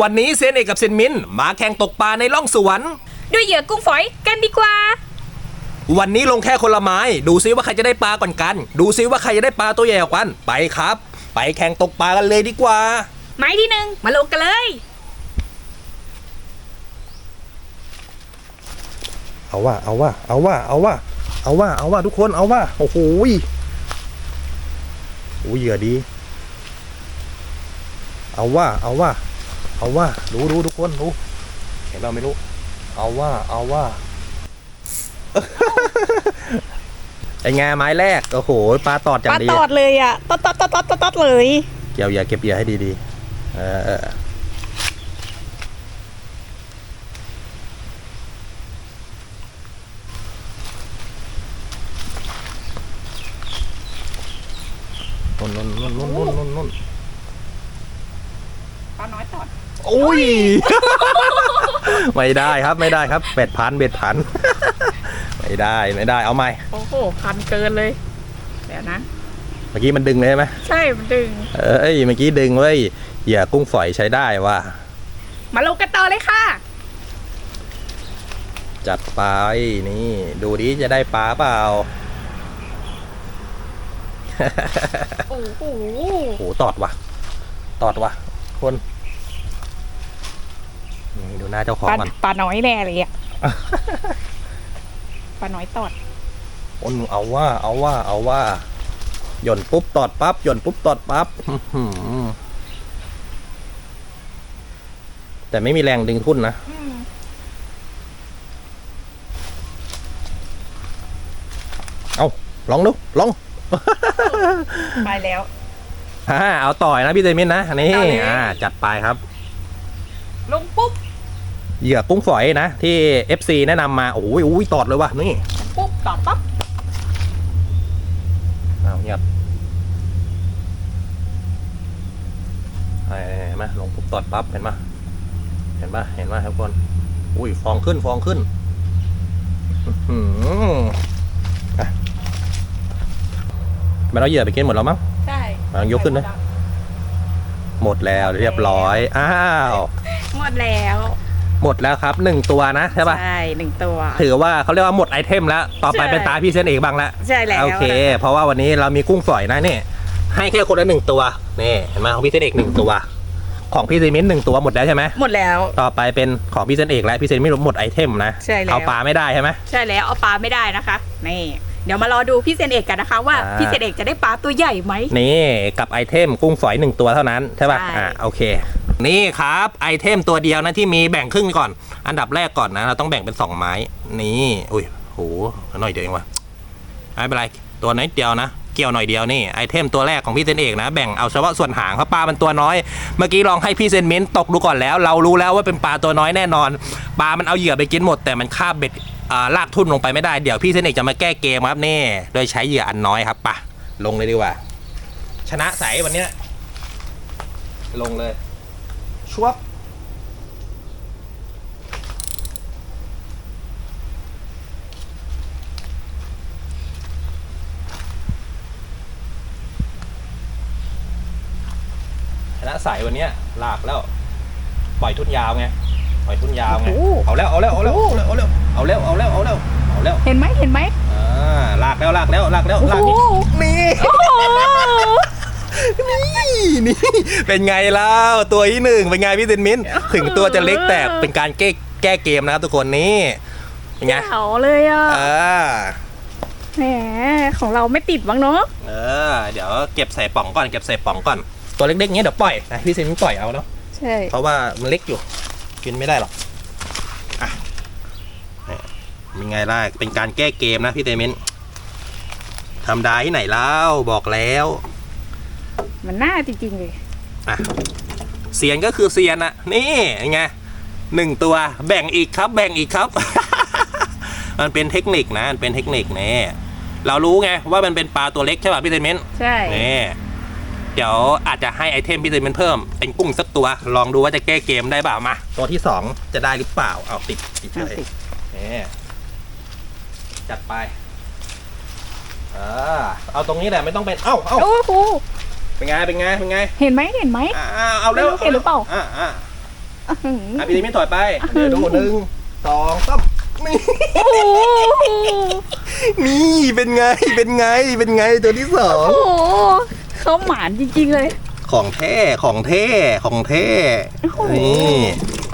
วันนี้เซนเอกกับเซนมินมาแข่งตกปลาในร่องสวน ด้วยเหยื่อกุ้งฝอยกันดีกว่า วันนี้ลงแค่คนละไม้ ดูซิว่าใครจะได้ปลาก่อนกัน ดูซิว่าใครจะได้ปลาตัวใหญ่กว่ากัน ไปครับ ไปแข่งตกปลากันเลยดีกว่า ไม้ที่หนึ่งมาลงกันเลย เอาว่า เอาว่า เอาว่า เอาว่า เอาว่า เอาว่าทุกคน เอาว่า โอ้โหยโอ้ยเหยื่อดี เอาว่า เอาว่า เอาว่าดูดูทุกคนดูเห็นเราไม่รู้ เอาว่า เอาว่าไอ้งาไม้แรกโอ้โหปลาตอดจัปงลาดีตอดเลยอะตอดตอดตอดตอดตอดตอดเลยเกี่ยวเหยื่อเก็บเหยื่อให้ดีๆเออเออนุ่นนุ่นนุ่นนุ่นนุ่นนุ่นนุ่นปลาน้อยตอดโอ้ย ไม่ได้ครับไม่ได้ครับเบ็ดพันเบ็ดพัน ไม่ได้ไม่ได้เอาไหมโอ้โห พันเกินเลย เดี๋ยวนะ เมื่อกี้มันดึงเลยใช่ไหมใช่มันดึง เอ้ยเมื่อกี้ดึงเว้ยเหยื่อกุ้งฝอยใช้ได้ว่ะ มาลงกันต่อเลยค่ะ จัดไปนี่ ดูดิจะได้ปลาเปล่า โอ้โหโอ้โหตอดว่ะ ตอดว่ะคน นี่ดูหน้าเจ้าของปลามันปลาน้อยแน่เลยอะปลาน้อยตอดโอ้หนูเอาว่า เอาว่า เอาว่าหย่อนปุ๊บตอดปั๊บหย่อนปุ๊บตอดปั๊บอื้อหือแต่ไม่มีแรงดึงทุ่นนะเอาลองดูลองไปแล้วอ่าเอาต่อยนะพี่เตมินนะนี่ต่อเลยอ่าจัดไปครับลงปุ๊บ เหยื่อกุ้งฝอยนะ ที่ FC แนะนำมา โอ้ยโอ้ยตอดเลยว่ะนี่ปุ๊บตอดปั๊บเอาเงียบเห็นไหมลงปุ๊บตอดปั๊บเห็นไหมเห็นปะเห็นปะทุกคนอุ้ยฟองขึ้นฟองขึ้นอื้อหืออะมันเอาเหยื่อไปกินหมดแล้วมั้งใช่ลองยกขึ้นนะหมดแล้วเรียบร้อย อ้าว หมดแล้ว หมดแล้วครับหนึ่งตัวนะใช่ปะใช่หนึ่งตัว ถือว่าเขาเรียกว่าหมดไอเทมแล้ว ต่อไปใช่เป็นตาพี่เซนเอกบ้างละใช่แล้วโอเค เพราะว่าวันนี้เรามีกุ้งฝอยนะนี่ให้แค่คนละหนึ่งตัวนี่เห็นไหมของพี่เซนเอกหนึ่งตัว ของพี่เซนมินหนึ่งตัวหมดแล้วใช่ไหมหมดแล้ว ต่อไปเป็นของพี่เซนเอกและพี่เซนมินหมดไอเทมนะใช่แล้วเอาปลาไม่ได้ใช่ไหมใช่แล้วเอาปลาไม่ได้นะคะนี่ เดี๋ยวมารอดูพี่เซนเอกกันนะคะว่าอ่า พี่เซนเอกจะได้ปลาตัวใหญ่ไหม นี่กับไอเทมกุ้งฝอยหนึ่งตัวเท่านั้นใช่ป่ะใช่ อ่าโอเค นี่ครับไอเทมตัวเดียวนะที่มีแบ่งครึ่งก่อน อันดับแรกก่อนนะเราต้องแบ่งเป็นสองไม้ นี่อุ้ยโหหน่อยเดียวเองว่ะไม่เป็นไรตัวน้อยเดียวนะ เกี่ยวหน่อยเดียวนี่ไอเทมตัวแรกของพี่เซนเอกนะแบ่งเอาเฉพาะส่วนหางเพราะปลามันตัวน้อย เมื่อกี้ลองให้พี่เซนเมนตกดูก่อนแล้ว เรารู้แล้วว่าเป็นปลาตัวน้อยแน่นอน ปลามันเอาเหยื่อไปกินหมด แต่มันคาบเบ็ด อ่าลากทุ่นลงไปไม่ได้เดี๋ยวพี่เซนเอกจะมาแก้เกมครับนี่โดยใช้เหยื่ออันน้อยครับปะลงเลยดีกว่า ชนะใสวันเนี้ยลงเลย ชวบชนะใสวันเนี้ยลากแล้ว ปล่อยทุนยาวไง ปล่อยทุนยาวไง โอ้โหเอาแล้วเอาแล้วเอาแล้วเอาแล้วเอาแล้วเอาแล้วเอาแล้วเอาแล้วเอาแล้วเห็นไหมเห็นไหมอ่าลากแล้วลากแล้วลากแล้วโอ้ลากโหนี่นี่โอ้โหนี่นี่เป็นไงแล้วตัวที่หนึ่งเป็นไงพี่เซนมินถึงตัวจะเล็กแต่เป็นการแก้แก้เกมนะครับทุกคนนี่เป็นไงเจ๋วเลยอะเออแหมของเราไม่ติดบ้างเนาะเออ เดี๋ยวเก็บใส่ป่องก่อนเก็บใส่ป่องก่อนตัวเล็กๆเงี้ยเดี๋ยวปล่อยนะพี่เซนมินปล่อยเอาเนาะใช่เพราะว่ามันเล็กอยู่ กินไม่ได้หรอกอะนี่เป็นไงล่ะ เป็นการแก้เกมนะพี่เซนมินทำได้ที่ไหนแล้วบอกแล้ว มันน่าจริงๆเลยอะเซียนก็คือเซียนอะนี่ไงหนึ่งตัวแบ่งอีกครับ แบ่งอีกครับ มันเป็นเทคนิคนะมันเป็นเทคนิคนี่เรารู้ไงว่ามันเป็นปลาตัวเล็กใช่ป่ะพี่เซนเมนใช่นี่ เดี๋ยวอาจจะให้ไอเทมพี่เซนเมนเพิ่ม เป็นกุ้งสักตัว ลองดูว่าจะแก้เกมได้เปล่ามา ตัวที่สองจะได้หรือเปล่า เอาติดติดเลเอายสินี่จัดไปเออเอาตรงนี้แหละไม่ต้องเป็น เอ้าเอ้าโอ้โหเป็นไง เป็นไง เป็นไงเห็นไหมเห็นไหม อ่าเอาเร็วไม่รู้เห็นหรือเปล่า อ่าอ่าอะพี่ดิมินถอยไป เดี๋ยวดูหนึ่งสองสามนี่โอ้โหนี่เป็นไง เป็นไง เป็นไงตัวที่สอง โอ้โห เขาหมานจริงๆเลย ของแท้ของแท้ของแท้โอ้โหนี่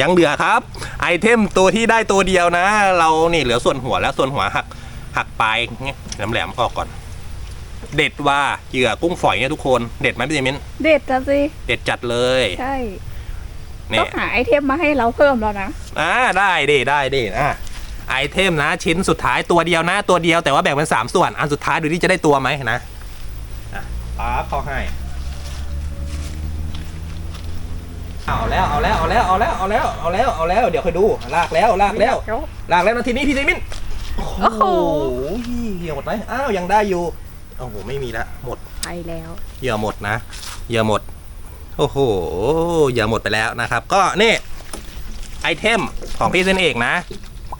ยังเหลือครับ ไอเทมตัวที่ได้ตัวเดียวนะ เรานี่เหลือส่วนหัวแล้วส่วนหัวหักหักปลายเงี้ยแหลมๆออกก่อน เด็ดว่าเหยื่อกุ้งฝอยเนี่ยทุกคนเด็ดไหมพี่ดิมินเด็ดจ้ะสิเด็ดจัดเลยใช่นี่ต้องหาไอเทมมาให้เราเพิ่มแล้วนะอ่าได้ดิได้ดิอะไอเทมนะชิ้นสุดท้ายตัวเดียวนะ ตัวเดียวแต่ว่าแบ่งเป็นสามส่วนอันสุดท้ายดูที่จะได้ตัวไหมนะอะ ป๊าบเข้าให้เอาแล้วเอาแล้วเอาแล้วเอาแล้วเอาแล้วเอาแล้วเอาแล้วเดี๋ยวค่อยดูลากแล้วลากแล้วลากแล้วนาทีนี้พี่เซมินโอ้โหเหยื่อหมดไหมอ้าวยังได้อยู่โอ้โหไม่มีละหมดไปแล้วเหยื่อหมดนะเหยื่อหมดโอ้โหเหยื่อหมดไปแล้วนะครับ ก็นี่ไอเทมของพี่เซนเอกนะ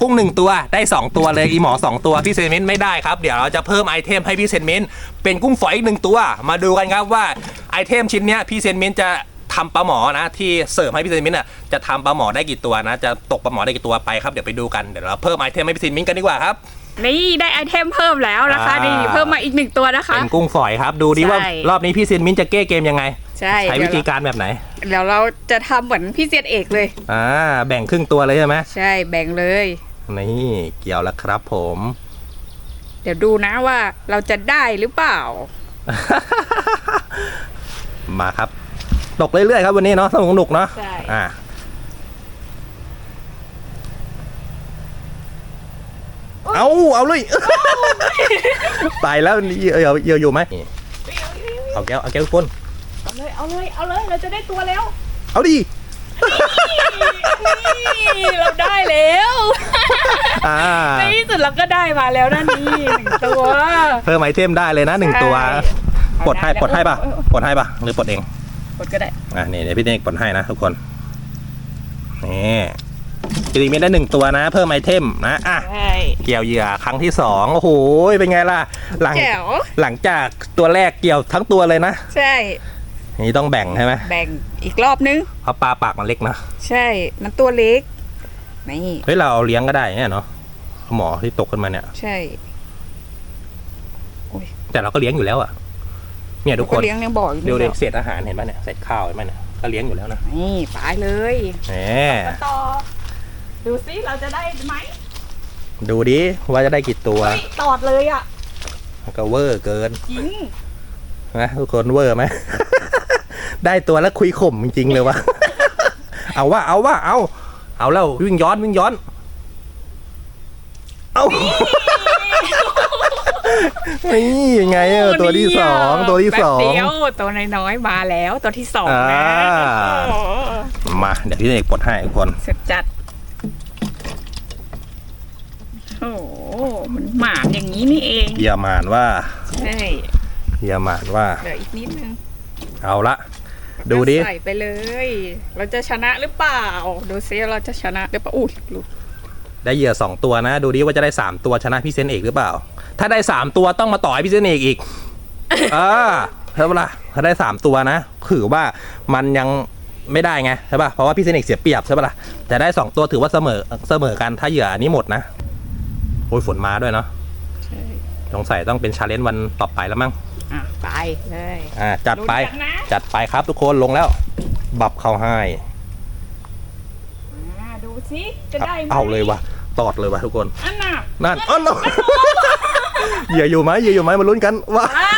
กุ้งหนึ่งตัวได้ 2 ตัวเลยอีหมอ 2 ตัวพี่เซนเมนต์ไม่ได้ครับ เดี๋ยวเราจะเพิ่มไอเทมให้พี่เซนเมนต์เป็นกุ้งฝอยอีกหนึ่งตัว มาดูกันครับว่าไอเทมชิ้นเนี้ยพี่เซนเมนต์จะทำปลาหมอนะ ที่เสิร์ฟให้พี่เซนเมนต์อะจะทำปลาหมอได้กี่ตัวนะ จะตกปลาหมอได้กี่ตัวไปครับเดี๋ยวไปดูกันเดี๋ยวเราเพิ่มไอเทมให้พี่เซนเมนต์กันดีกว่าครับ นี่ได้ไอเทมเพิ่มแล้วนะคะอ่านี่นี่เพิ่มมาอีกหนึ่งตัวนะคะ เป็นกุ้งฝอยครับ ดูดิว่าใช่ รอบนี้พี่เซนเมนต์จะแก้เกมยังไง ใช่ใช้วิธีการแบบไหนเดี๋ยวเราจะทำเหมือนพี่เซียนเอกเลย อ่าแบ่งครึ่งตัวเลยใช่ไหมใช่แบ่งเลย นี่เกี่ยวแล้วครับผม เดี๋ยวดูนะว่าเราจะได้หรือเปล่า มาครับ ตกเรื่อยๆครับวันนี้เนาะสนุกสนุกๆเนาะใช่ อ่าเอาเอาเลย ตายแล้วนี่เยอะเยอะอยู่ไหมนี่เอาแก้วเอาแก้วทุกคน เอาเลยเอาเลยเอาเลยเราจะได้ตัวแล้ว เอาดิ นี่เราได้แล้ว อ่า ในที่สุ ดเราก็ได้มาแล้วนะนี่หนึ่งตัวเพิ่มไอเทมได้เลยนะหนึ่งตัวใช่ปลดให้เอาได้ปลดให้ปะเออเออปลดให้ปะหรือปลดเองกดก็ได้อะนี่เดี๋ยวพี่เด็กปลดให้นะทุกคนนี่พี่ดิมิได้หนึ่งตัวนะ เพิ่มไอเทมนะอะใช่เกี่ยวเหยื่อครั้งที่สองโอ้โหเป็นไงล่ะ หลังแจ๋วหลังจากตัวแรกเกี่ยวทั้งตัวเลยนะ ใช่นี่ต้องแบ่งใช่ไหมแบ่งอีกรอบนึงเพราะปลาปากมันเล็กนะใช่ มันตัวเล็กนี่เฮ้ยเราเอาเลี้ยงก็ได้เนี่ยเนาะ หมอที่ตกขึ้นมาเนี่ย ใช่แต่เราก็เลี้ยงอยู่แล้วอะ เนี่ยทุกคก็นเลี้ยงยังบอกอยู่ดูนี่เด็เหรอเศษอาหารเห็นไหมเนี่ยเศษข้าวเห็นไหมเนี่ยก็เลี้ยงอยู่แล้วนะนี่ไปเลยแหมมาต่อดูซิเราจะได้ไหมดูดิว่าจะได้กี่ตัวเฮ้ยตอดเลยอะก็เวอร์เกินจริงนะทุกคนเวอร์ไหมได้ตัวแล้วคุยข่มจริงๆเลยวะเอาว่าเอาว่าเอา เอาแล้ววิ่งย้อนวิ่งย้อน เอานี่ยังไงอะตัวที่สองตัวที่สองแป๊บเดียวตัวน้อยๆมาแล้วตัวที่สองนะอ่าโอ้โหมาเดี๋ยวพี่เอกปลดให้ทุกคนเสร็จจัดโอ้โหมันหมานอย่างนี้นี่เองเยี่ยมานว่าใช่เยี่ยมานว่าเหลืออีกนิดนึงเอาละดูดิใส่ไปเลย เราจะชนะหรือเปล่า ดูซิเราจะชนะหรือเปล่าอุ้ยหลุด ได้เหยื่อสองตัวนะ ดูดิว่าจะได้สามตัวชนะพี่เซนเอกหรือเปล่า ถ้าได้สามตัวต้องมาต่อให้พี่เซนเอกอีกอ่าใช่ปะล่ะถ้าได้สามตัวนะถือว่ามันยังไม่ได้ไงใช่ป่ะเพราะว่าพี่เซนเอกเสียเปรียบใช่ปะล่ะแต่ได้สองตัวถือว่าเสมอเสมอกันถ้าเหยื่ออันนี้หมดนะโอ้ยฝนมาด้วยเนาะใช่สงสัยต้องเป็นชาเลนจ์วันต่อไปแล้วมั้งอะไปเลยอ่าจัดไปลุ้นกันนะจัดไปครับทุกคนลงแล้ว บับเข้าให้ อ่าดูซิจะได้ไหม เอาเลยวะ ตอดเลยวะทุกคน อันน่ะนั่นอ๋อ no เหยื่ออยู่ไหมเหยื่ออยู่ไหมมาลุ้นกันว่าอ่า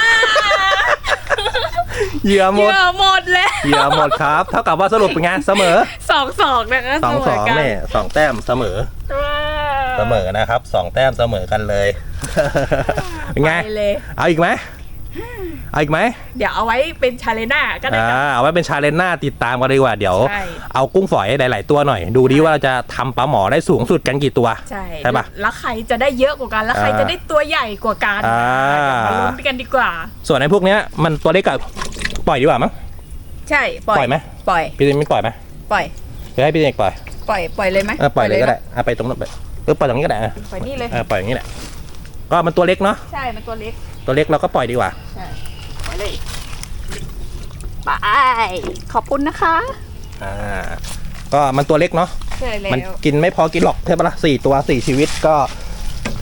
เหยื่อหเหมดยื่อหมดแล้วเหยื่อหมดครับ เท่ากับว่าสรุปเป็นไงเสมอสองสองนะคะสองสองกันเนี่ยสองแต้มเสมอว้าวเสมอนะครับสองแต้มเสมอกันเลยเป็นไงปเลยเอาอีกไหม เอาอีกไหมเดี๋ยวเอาไว้เป็นชาเลน่าก็ได้อ่าค่ะ เอาไว้เป็นชาเลนจ์หน้าติดตามกันดีกว่าเดี๋ยว ใช่ เอากุ้งฝอยหลาย ๆ ตัวหน่อย ดูดิว่าเราจะทำปลาหมอได้สูงสุดกันกี่ตัว ใช่ใช่ปะ แล้วใครจะได้เยอะกว่ากัน แล้วใครอ่าจะได้ตัวใหญ่กว่ากันอ่า เดี๋ยวมาลุ้นกันดีกว่า ส่วนไอ้พวกเนี้ยมันตัวเล็กกับปล่อยดีกว่ามั้ง ใช่ปล่อยปล่อยไหม ปล่อย พี่เจไม่ปล่อยไหมปล่อยจะให้พี่เจปล่อยปล่อย ปล่อยเลยไหมเออปล่อยเลยก็ได้เอาไปตรงนั้นไปเออปล่อยตรงนี้ก็ได้เออปล่อยนี่เลย เออปล่อยอย่างนี้แหละก็มันตัวเล็กเนาะใช่ มันตัวเล็ก ตัวเล็กเราก็ปล่อยดีกว่าใช่ปล่อยเลยไปขอบคุณนะคะ อ่าก็มันตัวเล็กเนาะใช่แล้มันวกินไม่พอกินหรอกใช่ปะละ่ะสี่ตัวสี่ชีวิตก็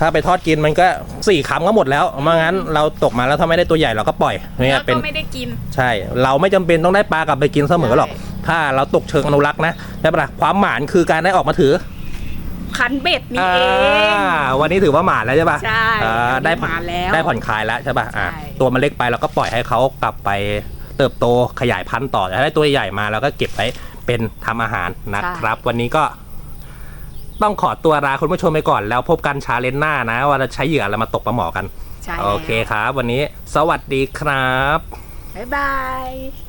ถ้าไปทอดกินมันก็สี่คำก็หมดแล้วไม่งั้นเราตกมาแล้วถ้าไม่ได้ตัวใหญ่เราก็ปล่อยเนี่แล้ยวเป็นก็ไม่ได้กิน ใช่ เราไม่จำเป็นต้องได้ปลากลับไปกินเสมอหรอกใช่ถ้าเราตกเชิงอนุรักษ์นะใช่ปะล่ะความหมานคือการได้ออกมาถือ คันเบ็ดนี่อ่าเองวันนี้ถือว่าหมานแล้วใช่ปะใช่อ่าได้ผ่อนหมานแล้วได้ผ่อนคลายแล้วใช่ปะอ่าใช่ ตัวมันเล็กไปเราก็ปล่อยให้เขากลับไปเติบโตขยายพันธุ์ต่อแต่ถ้าได้ตัวใหญ่มาเราก็เก็บไว้เป็นทำอาหารนะครับ วันนี้ก็ ต้องขอตัวลาคุณผู้ชมไปก่อนแล้วพบกันชาเลนจ์หน้านะว่าจะใช้เหยื่ออะไรมาตกปลาหมอกัน ใช่โอเคครับ วันนี้สวัสดีครับ บ๊ายบาย